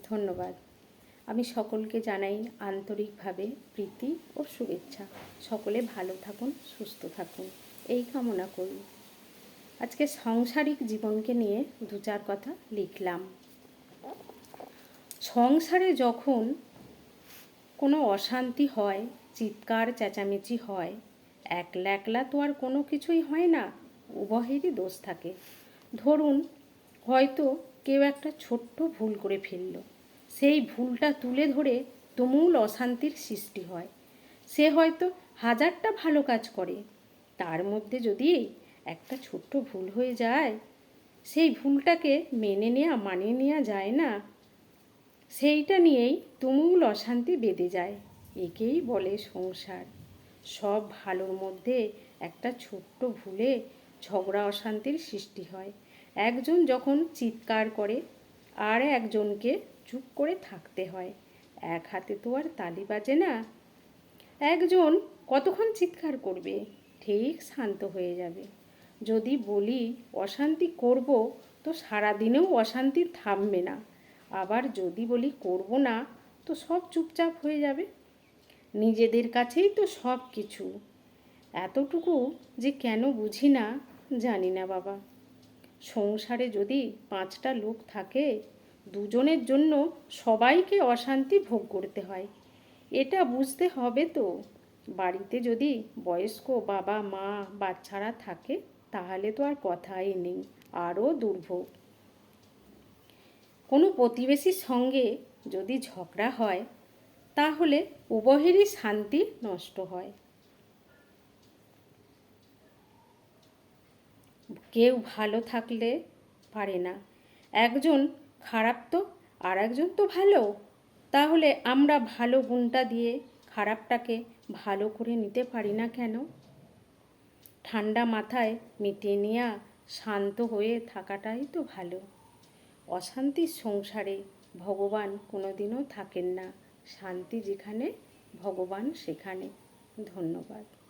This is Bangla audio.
ধন্যবাদ। আমি সকলকে জানাই আন্তরিকভাবে প্রীতি ও শুভেচ্ছা। সকলে ভালো থাকুন, সুস্থ থাকুন। এই কামনা করি। আজকে সাংসারিক জীবনকে নিয়ে দু চার কথা লিখলাম। সংসারে যখন কোনো অশান্তি হয়, চিৎকার, চেঁচামেচি হয়, একলা একলা তো আর কোনো কিছুই হয় না, উভয়েরই দোষ থাকে। ধরুন হয়তো কেউ একটা ছোট্ট ভুল করে ফেলল। সেই ভুলটা তুলে ধরে তুমুল অশান্তির সৃষ্টি হয়। সে হয়তো হাজারটা ভালো কাজ করে। তার মধ্যে যদি একটা ছোট্ট ভুল হয়ে যায়, সেই ভুলটাকে মেনে নেওয়া মানিয়ে নেওয়া যায় না, সেইটা নিয়েই তুমুল অশান্তি বেঁধে যায়। একেই বলে সংসার। সব ভালোর মধ্যে একটা ছোট্ট ভুলে ঝগড়া, অশান্তির সৃষ্টি হয়। একজন যখন চিৎকার করে, আর একজনকে চুপ করে থাকতে হয়। এক হাতে তো আর তালি বাজে না। একজন কতক্ষণ চিৎকার করবে? ঠিক শান্ত হয়ে যাবে। যদি বলি, অশান্তি করব, তো সারাদিনেও অশান্তি থামবে না। আবার যদি বলি, করব না তো সব চুপচাপ হয়ে যাবে। নিজেদের কাছেই তো সব কিছু এতটুকু যে কেন বুঝি না, জানি না বাবা। সংসারে যদি পাঁচটা লোক থাকে, দুজনের জন্য সবাইকে অশান্তি ভোগ করতে হয়। এটা বুঝতে হবে তো। বাড়িতে যদি বয়স্ক বাবা, মা, বাচ্চারা থাকে, তাহলে তো আর কথাই নেই, আরও দুর্ভোগ। কোনো প্রতিবেশীর সঙ্গে যদি ঝগড়া হয়, তাহলে উভয়েরই শান্তি নষ্ট হয়। কেউ ভালো থাকলে পারে না। একজন খারাপ তো, আর একজন তো ভালো। তাহলে আমরা ভালো গুণটা দিয়ে খারাপটাকে ভালো করে নিতে পারি না কেন? ঠান্ডা মাথায় মিটিয়ে নেওয়া শান্ত হয়ে থাকাটাই তো ভালো। অশান্তির সংসারে ভগবান কোনোদিনও থাকেন না। শান্তি যেখানে, ভগবান সেখানে। ধন্যবাদ।